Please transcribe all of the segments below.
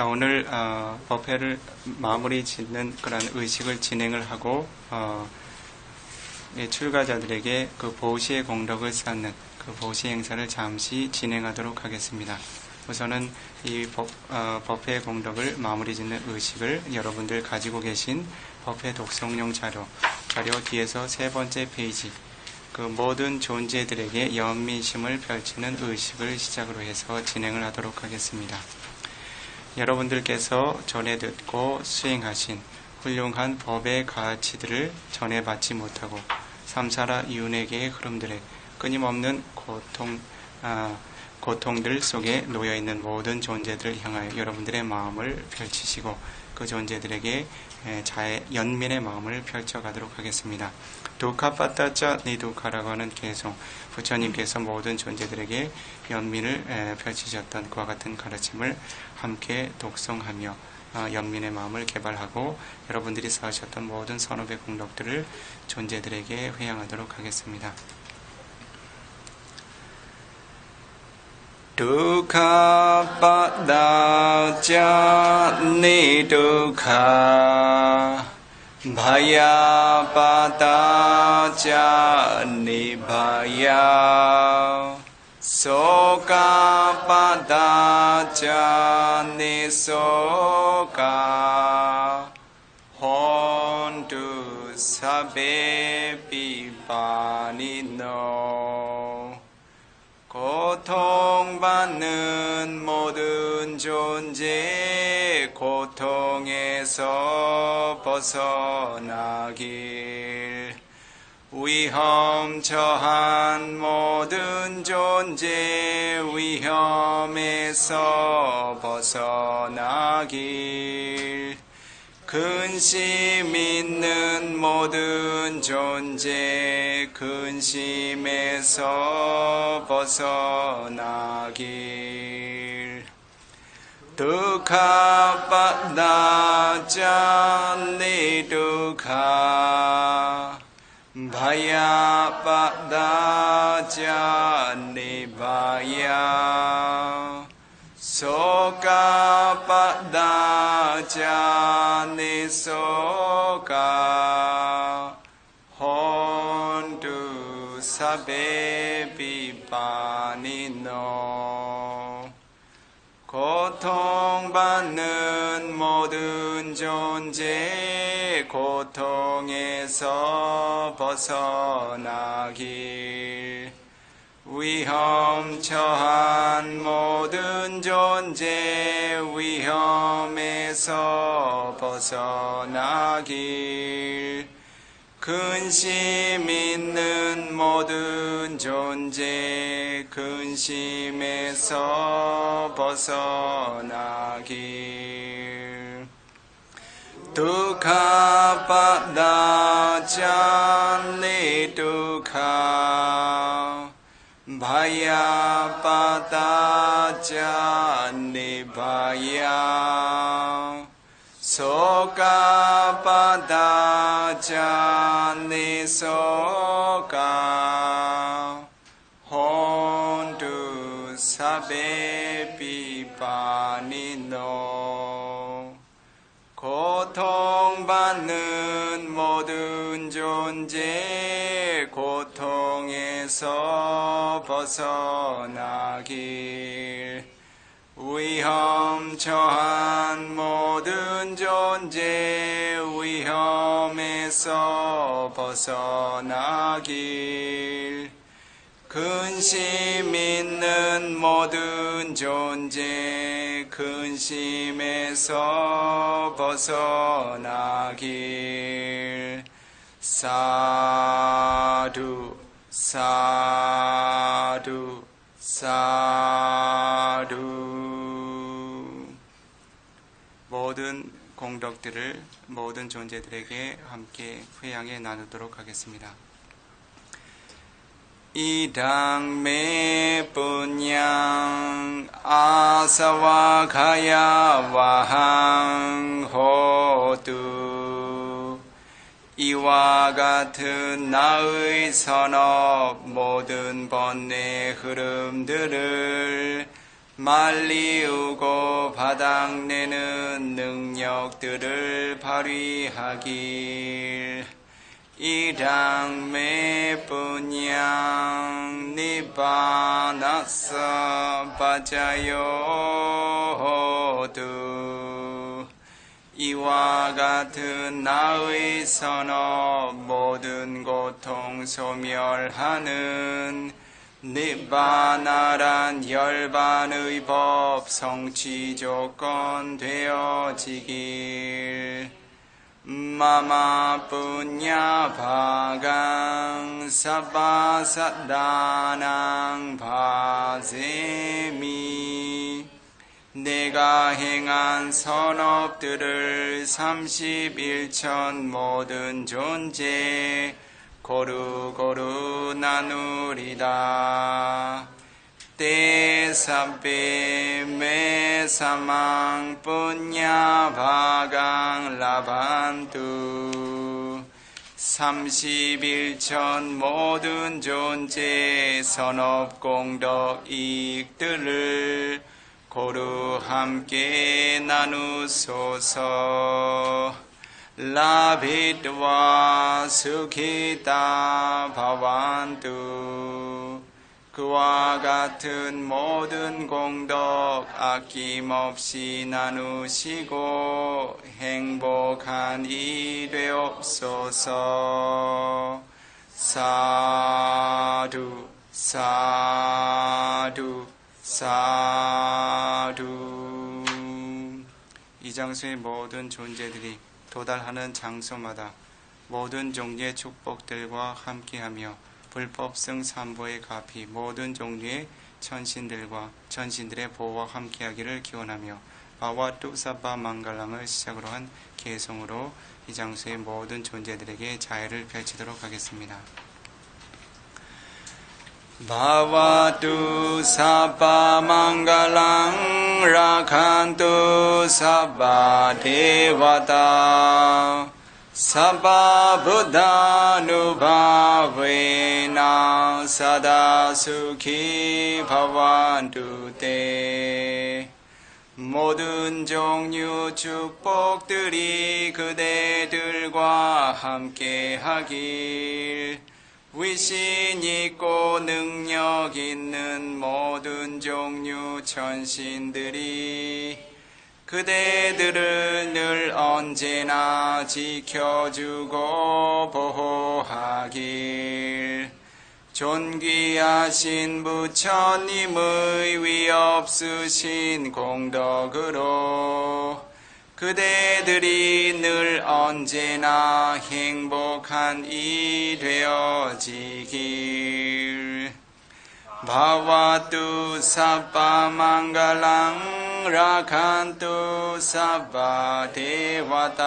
자, 오늘 어, 법회를 마무리 짓는 그런 의식을 진행을 하고 어, 예, 출가자들에게 그 보시의 공덕을 쌓는 그 보시 행사를 잠시 진행하도록 하겠습니다. 우선은 이 법, 어, 법회 공덕을 마무리 짓는 의식을 여러분들 가지고 계신 법회 독성용 자료, 자료 뒤에서 세 번째 페이지, 그 모든 존재들에게 연민심을 펼치는 의식을 시작으로 해서 진행을 하도록 하겠습니다. 여러분들께서 전해 듣고 수행하신 훌륭한 법의 가치들을 전해 받지 못하고 삼사라 이윤에게의 흐름들에 끊임없는 고통, 아, 고통들 속에 놓여 있는 모든 존재들을 향하여 여러분들의 마음을 펼치시고 그 존재들에게 자의 연민의 마음을 펼쳐가도록 하겠습니다. 니두카라고 하는 개송 부처님께서 모든 존재들에게 연민을 펼치셨던 그와 같은 가르침을 함께 독송하며 어, 연민의 마음을 개발하고 여러분들이 쌓으셨던 모든 선업의 공덕들을 존재들에게 회양하도록 하겠습니다. 두카빠다자 니 두카 바야빠다자 니바야 소가빠다자 니소가 혼두 사베비바니노 고통받는 모든 존재 고통에서 벗어나길. 위험 처한 모든 존재 위험에서 벗어나길. 근심 있는 모든 존재 근심에서 벗어나길 ทุกขปัจจานิทุกขบายาปัจจานิบายาโสกปัจจานิโสกหอนตุสเบปิปานิโน 고통받는 모든 존재 고통에서 벗어나길. 위험 처한 모든 존재 위험에서 벗어나길. 근심 있는 모든 존재 근심에서 벗어나길. 두카빠다짠니 두카 바야빠다짠니 바야. 소가빠다짠니 소가 혼두 사베비바니노 고통받는 모든 존재 고통에서 벗어나길. 위험 처한 모든 존재 위험에서 벗어나길 근심 있는 모든 존재 근심에서 벗어나길 사두 사두 사두 모든 공덕들을 모든 존재들에게 함께 회양해 나누도록 하겠습니다. 이당 매 분양 아사와 가야 와항 호두 이와 같은 나의 선업 모든 번뇌 흐름들을 말리우고 바닥내는 능력들을 발휘하길 이랑메 분양 니바나사 바자요두. 이와 같은 나의 선업 모든 고통 소멸하는 니바나란 열반의 법 성취 조건 되어지길 마마 뿌냐 바강 사바사다낭 바세미 내가 행한 선업들을 31천 모든 존재 고루고루 나누리다 때사베 메사망 뿌냐 바강 라반투 31천 모든 존재 선업 공덕 이익들을 고루 함께 나누소서. 라비드와 수키다 바완투 그와 같은 모든 공덕 아낌없이 나누시고 행복한 이 되옵소서. 사두 사두 사두. 이 장소의 모든 존재들이 도달하는 장소마다 모든 종류의 축복들과 함께하며 불법성 삼보의 가피 모든 종류의 천신들과 천신들의 보호와 함께하기를 기원하며 바와 뚝사바 망갈랑을 시작으로 한 개성으로 이 장소의 모든 존재들에게 자해를 펼치도록 하겠습니다. 바와투 사바 망갈랑 라칸투 사바 데와다 사바 부다누바웨나 사다 수키 바완투 때 모든 종류 축복들이 그대들과 함께 하길 위신 있고 능력 있는 모든 종류 천신들이 그대들을 늘 언제나 지켜주고 보호하길. 존귀하신 부처님의 위없으신 공덕으로 그대들이 늘 언제나 행복한 이 되어지길. 바와투 사바 망갈랑 라칸투 사바 데와다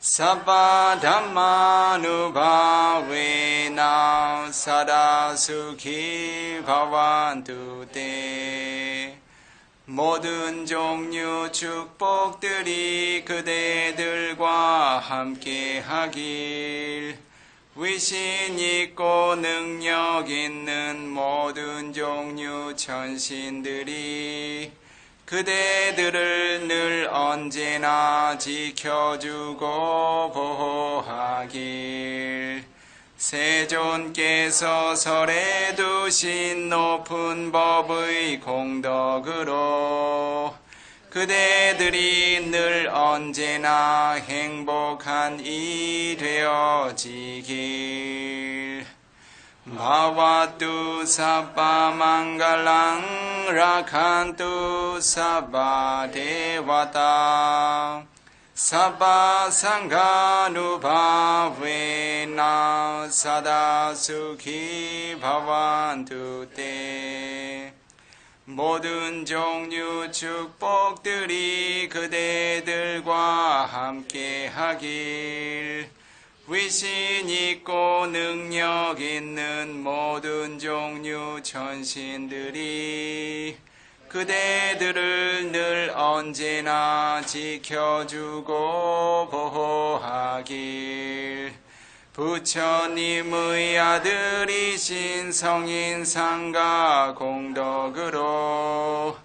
사바 담마누바웨나 사다수키 바완투 때 모든 종류 축복들이 그대들과 함께 하길 위신 있고 능력 있는 모든 종류 천신들이 그대들을 늘 언제나 지켜주고 보호하길. 세존께서 설에 두신 높은 법의 공덕으로 그대들이 늘 언제나 행복한 이 되어지길 바와투 사바 망갈랑 라칸투 사바 데와다 사바 상가누바웨나 사다 수키 바완투 때 모든 종류 축복들이 그대들과 함께 하길 위신 있고 능력 있는 모든 종류 천신들이 그대들을 늘 언제나 지켜주고 보호하길. 부처님의 아들이신 성인 상가 공덕으로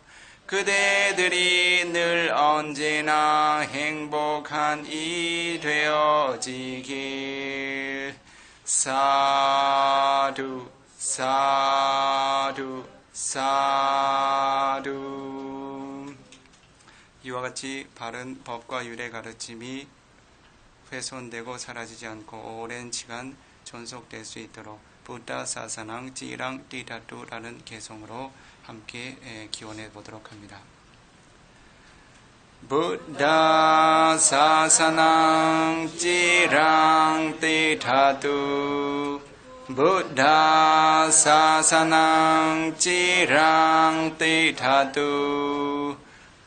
그대들이 늘 언제나 행복한 이 되어지길. 사두 사두 사두. 이와 같이 바른 법과 유래 가르침이 훼손되고 사라지지 않고 오랜 시간 존속될 수 있도록 부다 사사낭 찌랑 띠다뚜라는 개성으로 함께 에, 기원해 보도록 합니다. 부다 사사낭 찌랑 띠다뚜 부다 사사낭 찌랑 띠다뚜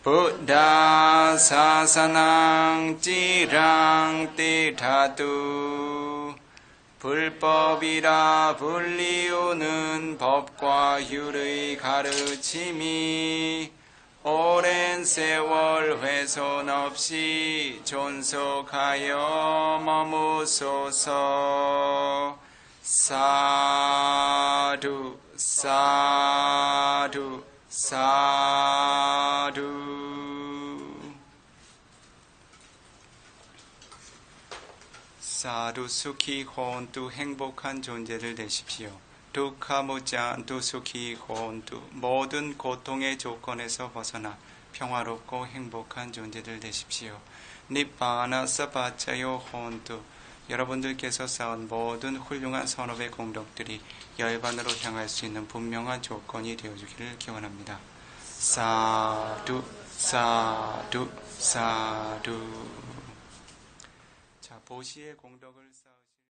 부다 사사낭 찌랑 띠다뚜 불법이라 불리우는 법과 율의 가르침이 오랜 세월 훼손 없이 존속하여 머무소서. 사두 사두 사두 사 두 수키 혼투 행복한 존재를 되십시오. 두카무짠투 수키 혼투 모든 고통의 조건에서 벗어나 평화롭고 행복한 존재들 되십시오. 니바나 사바차요 혼투 여러분들께서 쌓은 모든 훌륭한 선업의 공덕들이 열반으로 향할 수 있는 분명한 조건이 되어주기를 기원합니다. 사두 사두 사두 자 보시의 공덕을 쌓